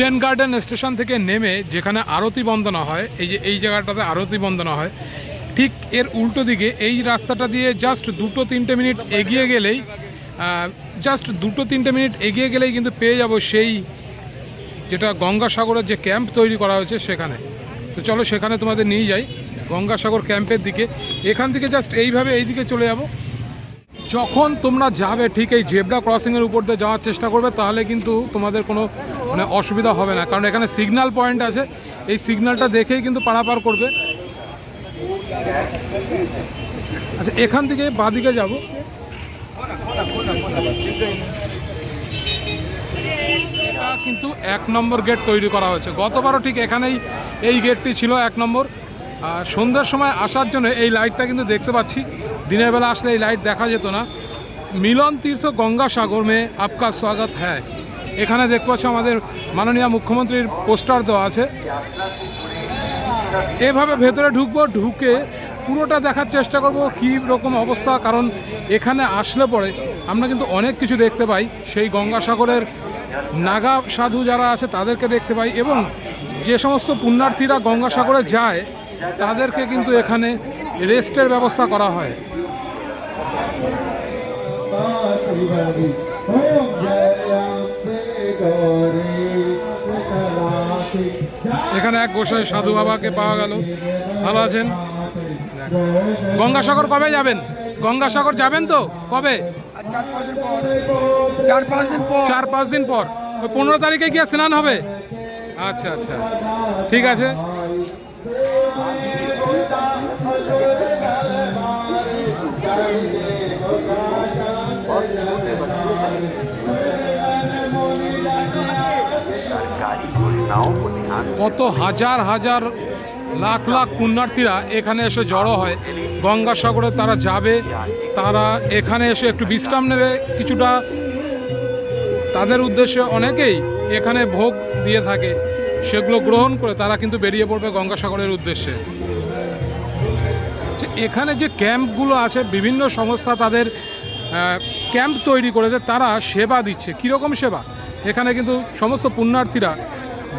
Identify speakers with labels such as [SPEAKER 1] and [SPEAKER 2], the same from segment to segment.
[SPEAKER 1] Eden garden station থেকে নেমে যেখানে আরতি বন্দনা হয়, এই যে, এই জায়গাটাতে আরতি বন্দনা হয়, ঠিক এর উল্টো দিকে এই রাস্তাটা দিয়ে জাস্ট দুটো তিনটে মিনিট এগিয়ে গেলেই জাস্ট দুটো তিনটে মিনিট এগিয়ে গেলেই কিন্তু পেয়ে যাব সেই যেটা গঙ্গাসাগরের যে ক্যাম্প তৈরি করা হয়েছে সেখানে। তো চলো সেখানে তোমাদের নিয়ে যাই গঙ্গাসাগর ক্যাম্পের দিকে। এখান থেকে জাস্ট এইভাবে এই দিকে চলে যাব। যখন তোমরা যাবে, ঠিক এই জেব্রা ক্রসিংয়ের উপর দিয়ে যাওয়ার চেষ্টা করবে, তাহলে কিন্তু তোমাদের কোনো মানে অসুবিধা হবে না। কারণ এখানে সিগনাল পয়েন্ট আছে। এই সিগনালটা দেখেই কিন্তু পারাপার করবে। আচ্ছা এখান থেকে বাদিকে যাব। কিন্তু এক নম্বর গেট তৈরি করা হয়েছে। গতবারও ঠিক এখানেই এই গেটটি ছিল এক নম্বর। আর সন্ধ্যার সময় আসার জন্য এই লাইটটা কিন্তু দেখতে পাচ্ছি। দিনের বেলা আসলে এই লাইট দেখা যেত না। মিলন তীর্থ গঙ্গাসাগর মে আপকা স্বাগত হ্যায়। এখানে দেখতে পাচ্ছ আমাদের মাননীয় মুখ্যমন্ত্রীর পোস্টার দেওয়া আছে। এভাবে ভেতরে ঢুকবো, ঢুকে পুরোটা দেখার চেষ্টা করব কী রকম অবস্থা, কারণ এখানে আসলে পরে আমরা কিন্তু অনেক কিছু দেখতে পাই। সেই গঙ্গাসাগরের নাগা সাধু যারা আছে তাদেরকে দেখতে পাই এবং যে সমস্ত পুণ্যার্থীরা গঙ্গাসাগরে যায়, তাদেরকে কিন্তু এখানে রেস্টের ব্যবস্থা করা হয়। এখানে এক গোসাই সাধু বাবাকে পাওয়া গেল। ভালো আছেন? গঙ্গাসাগর কবে যাবেন? গঙ্গাসাগর যাবেন তো? কবে?
[SPEAKER 2] চার পাঁচ দিন পর।
[SPEAKER 1] পনেরো তারিখে গিয়ে স্নান হবে? আচ্ছা আচ্ছা। ঠিক আছে। কত হাজার হাজার লাখ লাখ পুণ্যার্থীরা এখানে এসে জড়ো হয়। গঙ্গাসাগরে তারা যাবে, তারা এখানে এসে একটু বিশ্রাম নেবে কিছুটা। তাদের উদ্দেশ্যে অনেকেই এখানে ভোগ দিয়ে থাকে, সেগুলো গ্রহণ করে তারা কিন্তু বেরিয়ে পড়বে গঙ্গাসাগরের উদ্দেশ্যে। এখানে যে ক্যাম্পগুলো আছে, বিভিন্ন সংস্থা তাদের ক্যাম্প তৈরি করেছে, তারা সেবা দিচ্ছে। কীরকম সেবা? এখানে কিন্তু সমস্ত পুণ্যার্থীরা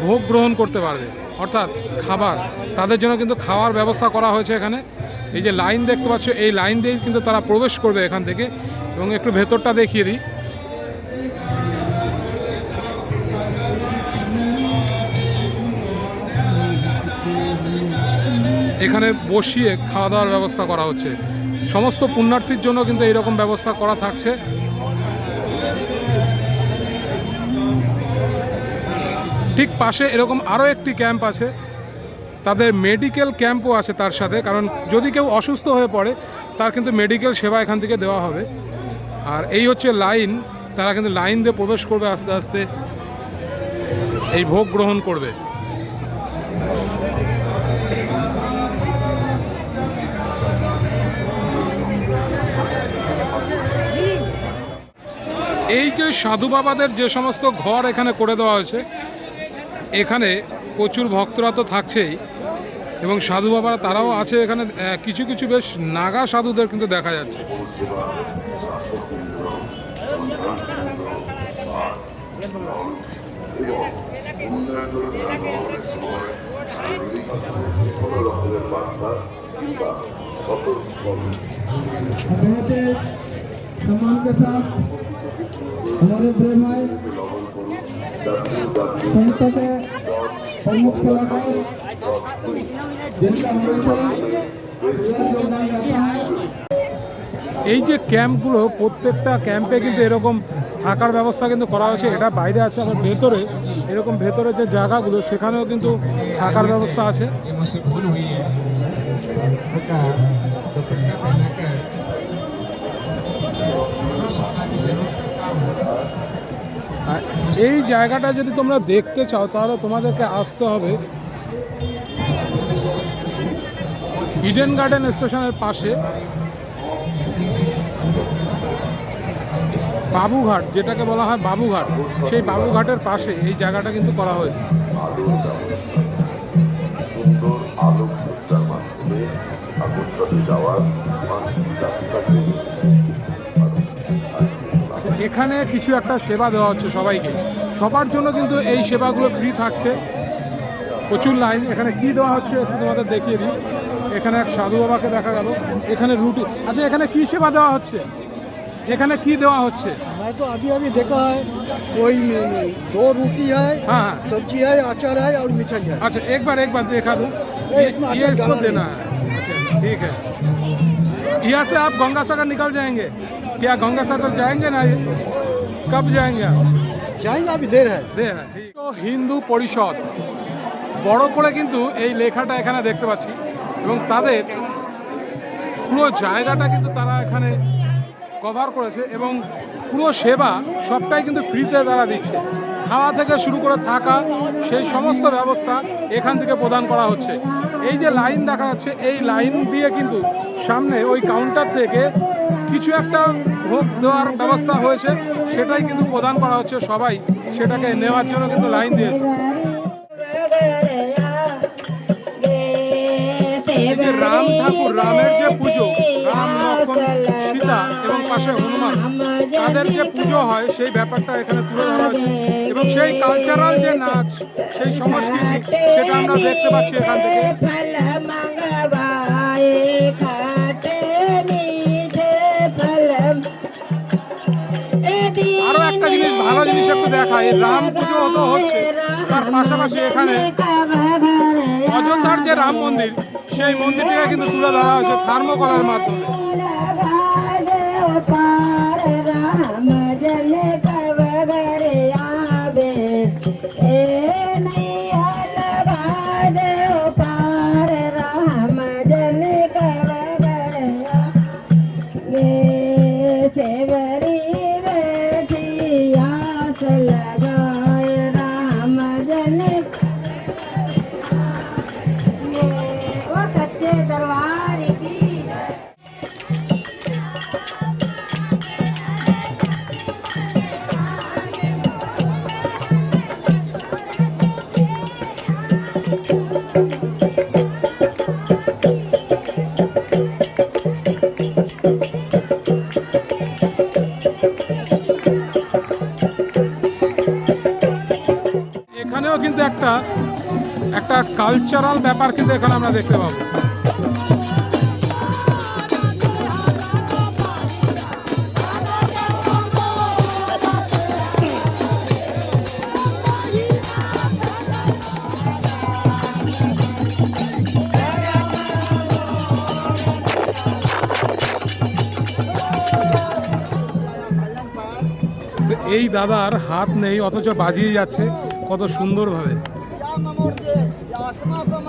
[SPEAKER 1] ভোগ গ্রহণ করতে পারবে। অর্থাৎ খাবার। তাদের জন্য কিন্তু খাওয়ার ব্যবস্থা করা হয়েছে এখানে। এই যে লাইন দেখতে পাচ্ছ, এই লাইন দিয়েই কিন্তু তারা প্রবেশ করবে এখান থেকে। এবং একটু ভেতরটা দেখিয়ে দিই। এখানে বসিয়ে খাওয়া দাওয়ার ব্যবস্থা করা হচ্ছে। সমস্ত পুণ্যার্থীর জন্য কিন্তু এইরকম ব্যবস্থা করা থাকছে। ঠিক পাশে এরকম আরও একটি ক্যাম্প আছে। তাদের মেডিকেল ক্যাম্পও আছে তার সাথে, কারণ যদি কেউ অসুস্থ হয়ে পড়ে, তার কিন্তু মেডিকেল সেবা এখান থেকে দেওয়া হবে। আর এই হচ্ছে লাইন, তারা কিন্তু লাইন দিয়ে প্রবেশ করবে আস্তে আস্তে। এই ভোগ গ্রহণ করবে। এই যে সাধু বাবাদের যে সমস্ত ঘর এখানে করে দেওয়া হয়েছে এখানে প্রচুর ভক্তরা তো থাকছেই এবং সাধু বাবারা তারাও আছে এখানে আহ, কিছু কিছু বেশ নাগা সাধুদের কিন্তু দেখা যাচ্ছে
[SPEAKER 3] बहुत सम्मान के साथ हमारे प्रेम भाई
[SPEAKER 1] এই যে ক্যাম্পগুলো প্রত্যেকটা ক্যাম্পে কিন্তু এরকম থাকার ব্যবস্থা কিন্তু করা হয়েছে এটা বাইরে আছে আমার ভেতরে এরকম ভেতরে যে জায়গাগুলো সেখানেও কিন্তু থাকার ব্যবস্থা আছে। এই জায়গাটা যদি তোমরা দেখতে চাও, তাহলে তোমাদেরকে আসতে হবে ইডেন গার্ডেন স্টেশনের পাশে। বাবুঘাট, যেটাকে বলা হয় বাবুঘাট, সেই বাবুঘাটের পাশে এই জায়গাটা কিন্তু করা হয়েছে। এখানে কিছু একটা সেবা দেওয়া হচ্ছে সবাইকে সবার জন্য কিন্তু এই সেবাগুলো ফ্রি থাকছে প্রচুর লাইন এখানে কি দেওয়া হচ্ছে একটু তোমাদের দেখিয়ে দিই এখানে এক সাধু বাবাকে দেখা গেল এখানে রুটি আচ্ছা এখানে কি সেবা দেওয়া হচ্ছে এখানে কি দেওয়া হচ্ছে
[SPEAKER 2] मैं तो अभी अभी देखा है कोई में नहीं दो रोटी है
[SPEAKER 1] हाँ हाँ
[SPEAKER 2] सब्जी है अचार है और मिठाई है
[SPEAKER 1] अच्छा एक बार एक बार देखा दूँ
[SPEAKER 2] नहीं,
[SPEAKER 1] ये,
[SPEAKER 2] इसमें
[SPEAKER 1] ये
[SPEAKER 2] अचार
[SPEAKER 1] इसको
[SPEAKER 2] डाला
[SPEAKER 1] देना है अच्छा ठीक है यहाँ से आप गंगा सागर निकल जाएंगे क्या गंगा सागर जाएंगे ना ये? कब जाएंगे आप
[SPEAKER 2] जाएंगे अभी देर है
[SPEAKER 1] দে হ্যাঁ, ঠিক। তো হিন্দু পরিষদ বড় করে কিন্তু এই লেখাটা এখানে দেখতে পাচ্ছি এবং তাদের পুরো জায়গাটা কিন্তু তারা এখানে কভার করেছে এবং পুরো সেবা সবটাই কিন্তু ফ্রিতে তারা দিচ্ছে খাওয়া থেকে শুরু করে থাকা সেই সমস্ত ব্যবস্থা এখান থেকে প্রদান করা হচ্ছে এই যে লাইন দেখা যাচ্ছে, এই লাইন দিয়ে কিন্তু সামনে ওই কাউন্টার থেকে কিছু একটা ভোগ দেওয়ার ব্যবস্থা হয়েছে, সেটাই কিন্তু প্রদান করা হচ্ছে সবাই, সেটাকে নেওয়ার জন্য কিন্তু লাইন দিয়েছে। এই যে রাম ঠাকুর, রামের যে পুজো, রাম পাশে হনুমান। তাদের যে পুজো হয়, সেই ব্যাপারটা এখানে তুলে ধরা হয়েছে। এবং সেই কালচারাল যে নাচ, সেই সংস্কৃতি, সেটা আমরা দেখতে পাচ্ছি এখান থেকে। আরও একটা জিনিস ভালো জিনিস একটু দেখায় রাম পুজো তো হচ্ছে। তার পাশাপাশি এখানে অযোধ্যার যে রাম মন্দির, সেই মন্দিরটা কিন্তু তুলে ধরা হয়েছে থার্মোকলার মাধ্যমে।
[SPEAKER 4] પાર રામ જન કવગરે આવે
[SPEAKER 1] એ কিন্তু একটা একটা কালচারাল ব্যাপার কিন্তু এখানে আমরা দেখতে পাবো। এই দাদার হাত নেই, অথচ বাজিয়ে যাচ্ছে। कत सुंदर भाव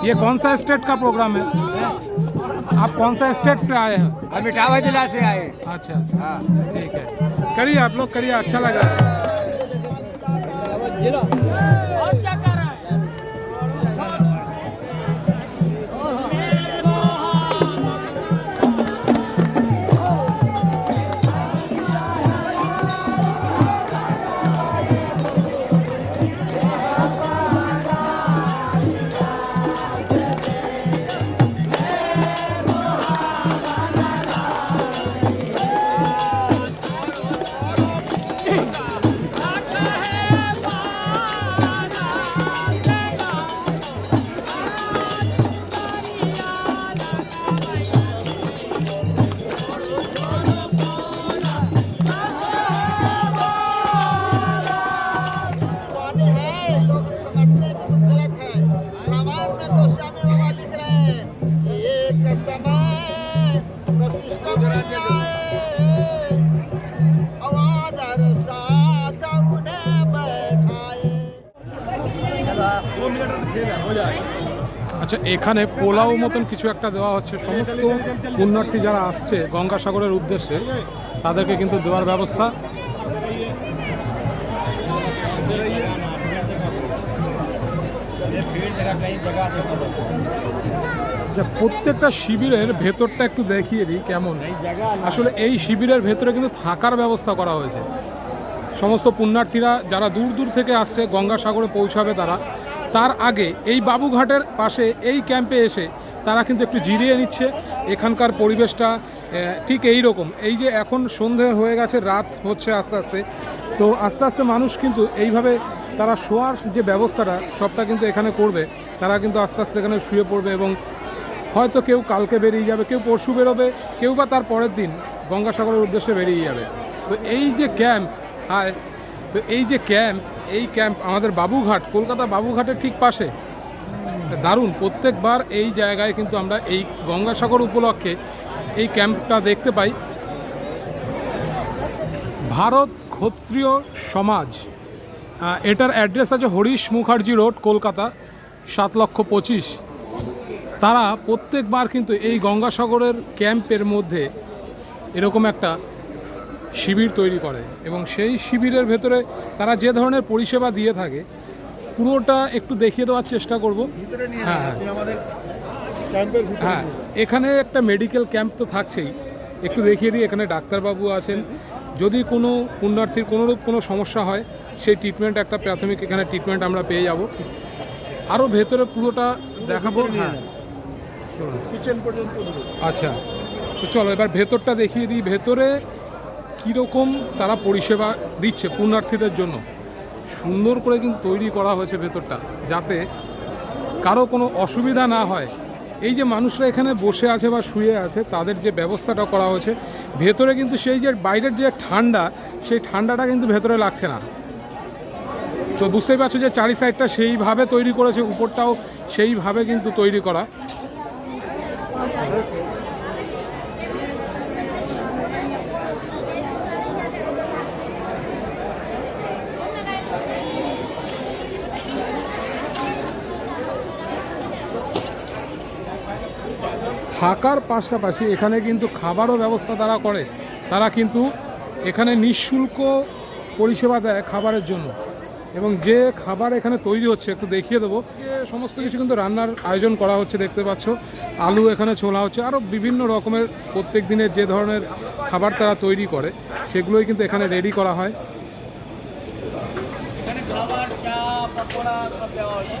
[SPEAKER 1] ये कौन सा स्टेट का प्रोग्राम है? आप कौन सा स्टेट से आए हैं?
[SPEAKER 2] अभी इटावा जिला से आए
[SPEAKER 1] अच्छा अच्छा। हाँ। ठीक है। करिए आप लोग करिए अच्छा लगा। আচ্ছা এখানে পোলাও মতন কিছু একটা দেওয়া হচ্ছে। সমস্ত পুণ্যার্থী যারা আসছে গঙ্গাসাগরের উদ্দেশ্যে, তাদেরকে কিন্তু দেওয়ার ব্যবস্থা। যে প্রত্যেকটা শিবিরের ভেতরটা একটু দেখিয়ে দিই কেমন। আসলে এই শিবিরের ভেতরে কিন্তু থাকার ব্যবস্থা করা হয়েছে। সমস্ত পুণ্যার্থীরা যারা দূর দূর থেকে আসছে গঙ্গাসাগরে পৌঁছাবে তারা। তার আগে এই বাবুঘাটের পাশে এই ক্যাম্পে এসে তারা কিন্তু একটু জিরিয়ে নিচ্ছে। এখানকার পরিবেশটা ঠিক এই রকম এই যে এখন সন্ধে হয়ে গেছে, রাত হচ্ছে আস্তে আস্তে। তো আস্তে আস্তে মানুষ কিন্তু এইভাবে তারা শোয়ার যে ব্যবস্থাটা, সবটা কিন্তু এখানে করবে। তারা কিন্তু আস্তে আস্তে এখানে শুয়ে পড়বে এবং হয়তো কেউ কালকে বেরিয়ে যাবে, কেউ পরশু বেরোবে, কেউ বা তার পরের দিন গঙ্গাসাগরের উদ্দেশ্যে বেরিয়ে যাবে। তো এই যে ক্যাম্প আর তো এই যে ক্যাম্প এই ক্যাম্প, আমাদের বাবুঘাট, কলকাতা বাবুঘাটের ঠিক পাশে। দারুণ, প্রত্যেকবার এই জায়গায় কিন্তু আমরা এই গঙ্গাসাগর উপলক্ষে এই ক্যাম্পটা দেখতে পাই। ভারত ক্ষত্রিয় সমাজ এটার অ্যাড্রেস আছে হরিশ মুখার্জি রোড, কলকাতা, সাত লক্ষ পঁচিশ। তারা প্রত্যেকবার কিন্তু এই গঙ্গাসাগরের ক্যাম্পের মধ্যে এরকম একটা শিবির তৈরি করে এবং সেই শিবিরের ভেতরে তারা যে ধরনের পরিষেবা দিয়ে থাকে পুরোটা একটু দেখিয়ে দেওয়ার চেষ্টা করব। হ্যাঁ হ্যাঁ। হ্যাঁ এখানে একটা মেডিকেল ক্যাম্প তো থাকছেই। একটু দেখিয়ে দিই এখানে ডাক্তারবাবু আছেন। যদি কোনো পুণ্যার্থীর কোনোরূপ কোনো সমস্যা হয় সেই ট্রিটমেন্ট একটা প্রাথমিক এখানে ট্রিটমেন্ট আমরা পেয়ে যাব। আরও ভেতরে পুরোটা দেখাবো। হ্যাঁ।
[SPEAKER 2] কিচেন পর্যন্ত
[SPEAKER 1] আচ্ছা তো চলো এবার ভেতরটা দেখিয়ে দিই। ভেতরে কীরকম তারা পরিষেবা দিচ্ছে পুণ্যার্থীদের জন্য? সুন্দর করে কিন্তু তৈরি করা হয়েছে ভেতরটা, যাতে কারও কোনো অসুবিধা না হয়। এই যে মানুষরা এখানে বসে আছে বা শুয়ে আছে, তাদের যে ব্যবস্থাটা করা হয়েছে, ভেতরে কিন্তু সেই যে বাইরের যে ঠান্ডা, সেই ঠান্ডাটা কিন্তু ভেতরে লাগছে না। তো বুঝতেই পারছ যে চারি সাইডটা সেইভাবে তৈরি করেছে, উপরটাও সেইভাবে কিন্তু তৈরি করা। থাকার পাশাপাশি এখানে কিন্তু খাবারও ব্যবস্থা তারা করে। তারা কিন্তু এখানে নিঃশুল্ক পরিষেবা দেয় খাবারের জন্য। এবং যে খাবার এখানে তৈরি হচ্ছে একটু দেখিয়ে দেবো। যে সমস্ত কিছু কিন্তু রান্নার আয়োজন করা হচ্ছে দেখতে পাচ্ছ। আলু এখানে ছোলা হচ্ছে আরও বিভিন্ন রকমের প্রত্যেক দিনের যে ধরনের খাবার তারা তৈরি করে সেগুলোই কিন্তু এখানে রেডি করা হয়।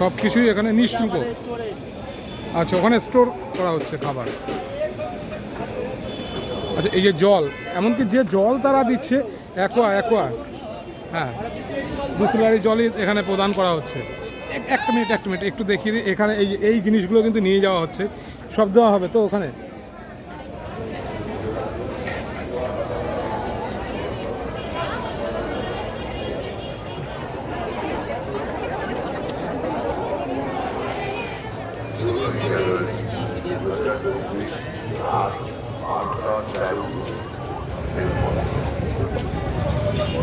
[SPEAKER 1] সব কিছুই এখানে নিঃশুল্ক। আচ্ছা ওখানে স্টোর করা হচ্ছে খাবার। আচ্ছা এই যে জল, এমনকি যে জল তারা দিচ্ছে অ্যাকোয়া অ্যাকোয়া হ্যাঁ মুসলারি জলই এখানে প্রদান করা হচ্ছে। এক- মিনিট এক মিনিট একটু দেখিয়ে এখানে এই এই জিনিসগুলো কিন্তু নিয়ে যাওয়া হচ্ছে। সব দেওয়া হবে তো ওখানে?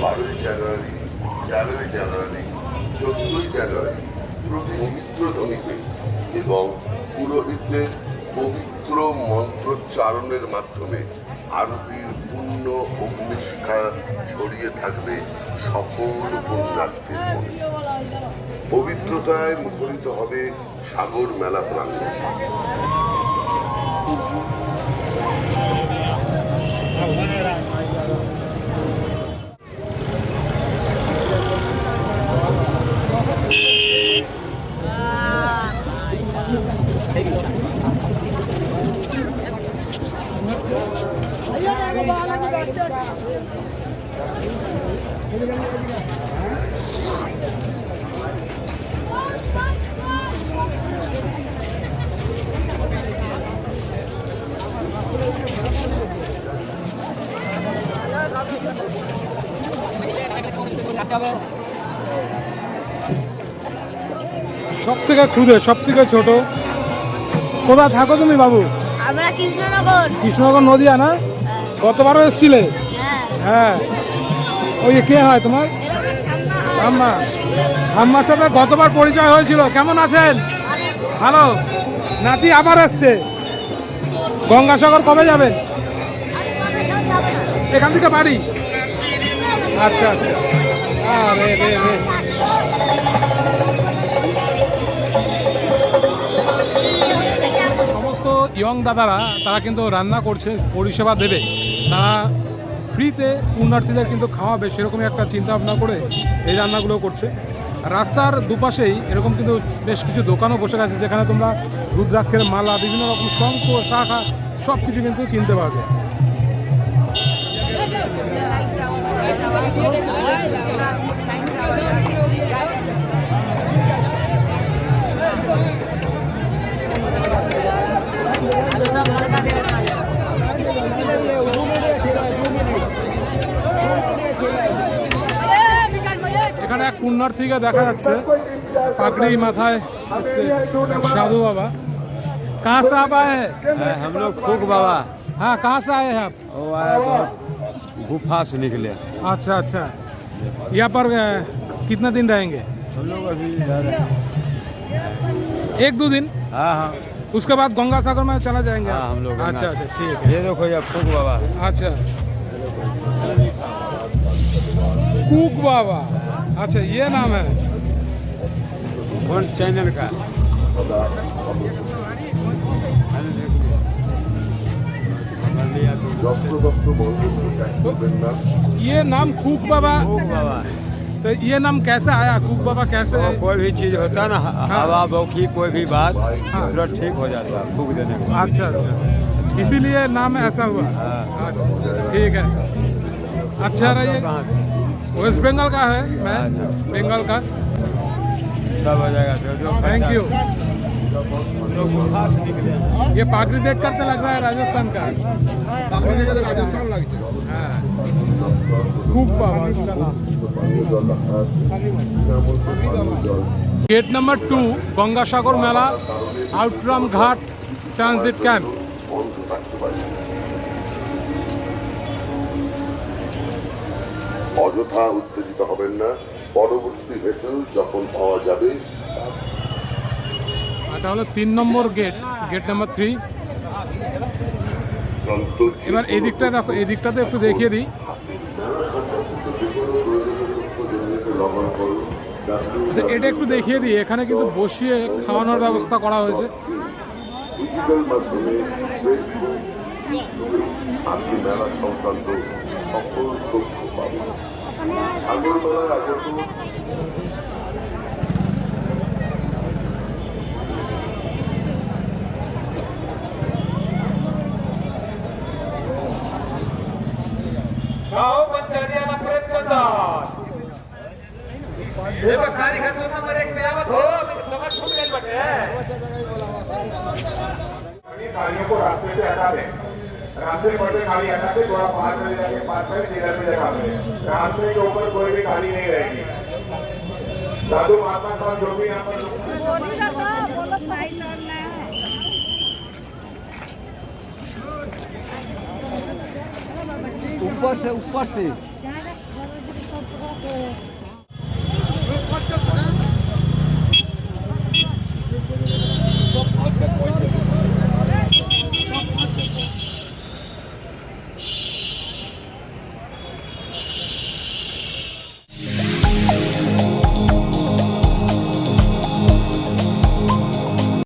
[SPEAKER 5] বারোই জানুয়ারি তেরোই জানুয়ারি চোদ্দই জানুয়ারি পবিত্র ধ্বনিতে এবং পুরোহিতদের পবিত্র মন্ত্রোচ্চারণের মাধ্যমে আরতির পূর্ণ অগ্নিশিখা ছড়িয়ে থাকবে সকল পুণ্যার্থীর পবিত্রতায় মুখরিত হবে সাগর মেলা প্রাঙ্গণ
[SPEAKER 1] সব থেকে ক্ষুদে সব থেকে ছোট। কোথায় থাকো তুমি বাবু?
[SPEAKER 4] আমরা কৃষ্ণনগর।
[SPEAKER 1] কৃষ্ণনগর নদিয়া না? গতবারও এসছিলে?
[SPEAKER 4] হ্যাঁ।
[SPEAKER 1] হ্যাঁ। ওই কে হয় তোমার? আম্মা আম্মার সাথে গতবার পরিচয় হয়েছিল। কেমন আছেন? ভালো। নাতি আবার এসছে। গঙ্গাসাগর কবে যাবেন? এখান থেকে বাড়ি? আচ্ছা আচ্ছা। আরে রে রে। ইয়ং দাদারা, তারা কিন্তু রান্না করছে, পরিষেবা দেবে। তারা ফ্রিতে পুণ্যার্থীদের কিন্তু খাওয়াবে, সেরকমই একটা চিন্তা ভাবনা করে এই রান্নাগুলো করছে। রাস্তার দুপাশেই এরকম কিন্তু বেশ কিছু দোকানও বসে গেছে, যেখানে তোমরা রুদ্রাক্ষের মালা, বিভিন্ন রকম শঙ্খ, শাখা সব কিছু কিন্তু কিনতে পারবে। এখানে এক কুন্নার থেকে দেখা যাচ্ছে। পাগড়ি মাথায় সাধু বাবা। कहाँ से आप आए हैं
[SPEAKER 6] हम लोग फूक बाबा
[SPEAKER 1] हाँ कहाँ से आए हैं आप
[SPEAKER 6] गुफा से निकले
[SPEAKER 1] अच्छा अच्छा यहाँ पर कितना दिन रहेंगे
[SPEAKER 6] हम लोग अभी
[SPEAKER 1] एक दो दिन
[SPEAKER 6] हाँ हाँ
[SPEAKER 1] उसके बाद गंगा सागर में चला जाएँगे?
[SPEAKER 6] हाँ, हम लोग
[SPEAKER 1] अच्छा अच्छा ठीक है।
[SPEAKER 6] ये देखो ये बाबा।
[SPEAKER 1] अच्छा। कूक बाबा। अच्छा ये नाम है।
[SPEAKER 6] कौन चैनल का। तो
[SPEAKER 1] ये नाम कुक बाबा।
[SPEAKER 6] बाबा।
[SPEAKER 1] तो ये नाम कैसे आया? कुक बाबा कैसे
[SPEAKER 6] तो कोई भी चीज़ होता ना हाँ। हवा बोखी कोई भी बात हाँ। पूरा ठीक हो जाता है कुक देने को
[SPEAKER 1] अच्छा अच्छा। इसीलिए नाम ऐसा हुआ।
[SPEAKER 6] हाँ।
[SPEAKER 1] अच्छा, ठीक है। अच्छा रहिए। वेस्ट बंगाल का है मैं बंगाल का।
[SPEAKER 6] सब हो जाएगा
[SPEAKER 1] थैंक यू ये पाखड़ी देख कर तो लग रहा है राजस्थान का।
[SPEAKER 5] पाखड़ी देख कर तो
[SPEAKER 1] राजस्थान लग हाँ। গেট নাম্বার টু গঙ্গাসাগর মেলা আউটরাম
[SPEAKER 5] ঘাট ট্রানজিট ক্যাম্প অযথা উত্তেজিত হবেন না। পরবর্তী ভেসেল যখন পাওয়া যাবে
[SPEAKER 1] এটা হলো তিন নম্বর গেট গেট নাম্বার থ্রি এবার এই দেখো এদিকটাতে একটু দেখিয়ে দিই। আচ্ছা এটা একটু দেখিয়ে দিই। এখানে কিন্তু বসিয়ে খাওয়ানোর ব্যবস্থা করা হয়েছে।
[SPEAKER 7] ऊपर कोई भी गाड़ी नहीं रहेगी साधु महात्मा साहब जो भी यहाँ पर
[SPEAKER 4] बोली ना तो बोलो भाई लड़ना है
[SPEAKER 2] ऊपर से ऊपर से
[SPEAKER 4] जा, जा,